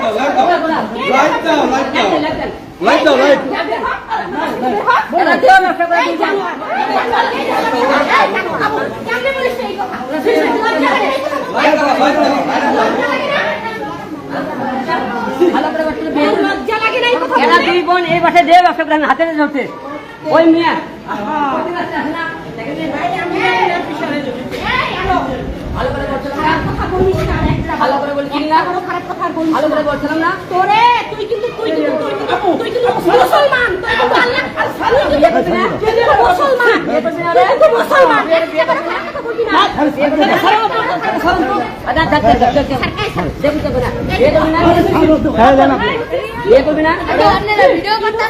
দাও লাইট দাও লাইট দাও লাইট দিও। লাইট দাও লাইট। এরা দুই বোন এই বাসায় করে আমি হাতে ধরতে ওই মিয়া ভালো করে বলছিলাম না করে বলছিলাম না ভালো করে বলছিলাম না তোরে তুই কিন্তু তুই কিন্তু তুই কিন্তু তুই মুসলমান তুই কিন্তু আল্লাহ তুই কিন্তু তুই মুসলমান তুই কিন্তু মুসলমান একটা কথা বলবি না আচ্ছা, আচ্ছা, আচ্ছা, আচ্ছা, আচ্ছা। ভিডিও করতে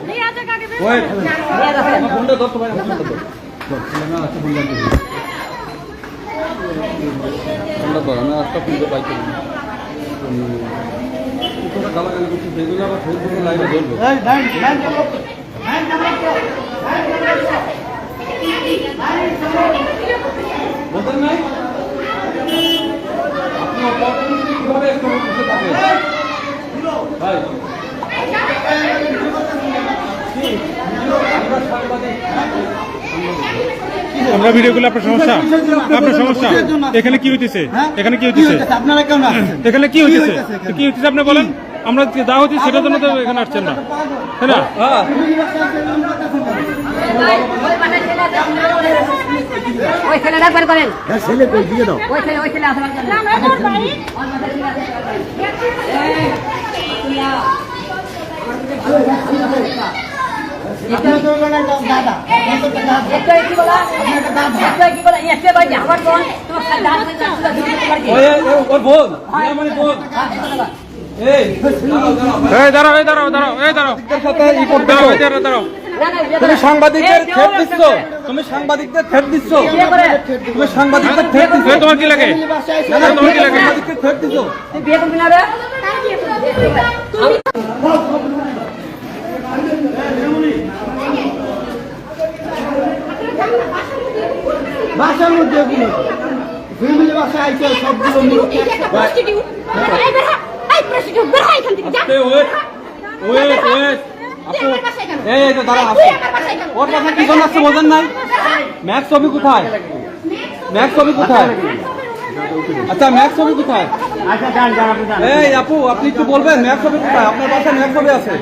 তুই হাত ছাড় আমি আজকে ফোনটা পাইছি গালাগালি করছিস সেগুলো আবার ফেসবুকে লাইভে ধরবে বোঝেন নাই আপনি অপরচুনিটি কীভাবে এক্সপ্লোর করতে থাকেন ভাই আমরা সাংবাদিক আমরা ভিডিওগুলো আপনার সমস্যা? আপনার সমস্যা? এখানে কি হইতেছে? এখানে কি হইতেছে? আপনারা কেমন আছেন এখানে কি হইতেছে? কি হইতেছে আপনি বলেন? আমরা যে দা হচ্ছে সেটার জন্য তো এখানে আসছেন না। তাই না? হ্যাঁ। ওই ছেলেটা একবার করেন। ছেলে কই? দিয়ে দাও। ওই ছেলে ওই ছেলে আসবার না তো দাদা। দাঁড়াও দাঁড়াও দাঁড়াও এই দাঁড়াও। দাঁড়াও দাঁড়াও তুমি। সাংবাদিকদের এই, দিচ্ছ তুমি সাংবাদিকদের থ্রেট দিচ্ছ। তুমি সাংবাদিকদের থ্রেট দিচ্ছ। তোমার কি লাগে? তোমার কি লাগে? সাংবাদিকদের থ্রেট দিচ্ছ। বিয়ে করবি না রে বাসার মধ্যে এগুলো ফ্যামিলি বাসা আইছে সবগুলো মিলে একটা প্রস্টিটিউট এই বের হ এই প্রস্টিটিউট বের হ এখান থেকে যা এই ওয়েট ওয়েট ওয়েট আপু তুই আমার বাসায় কেন? এই এই তো দাঁড়া তুই আসো। আমার বাসায় কেন? ওর কথা কি জন্য আসছে বোঝেন নাই? ম্যাক্স ছবি কোথায়? ম্যাক্স ছবি কোথায়? আচ্ছা ম্যাক্স ছবি কোথায়? আচ্ছা এই আপু আপনি একটু বলবেন ম্যাক্স ছবি কোথায়? আপনার বাসায় ম্যাক্স ছবি আছে।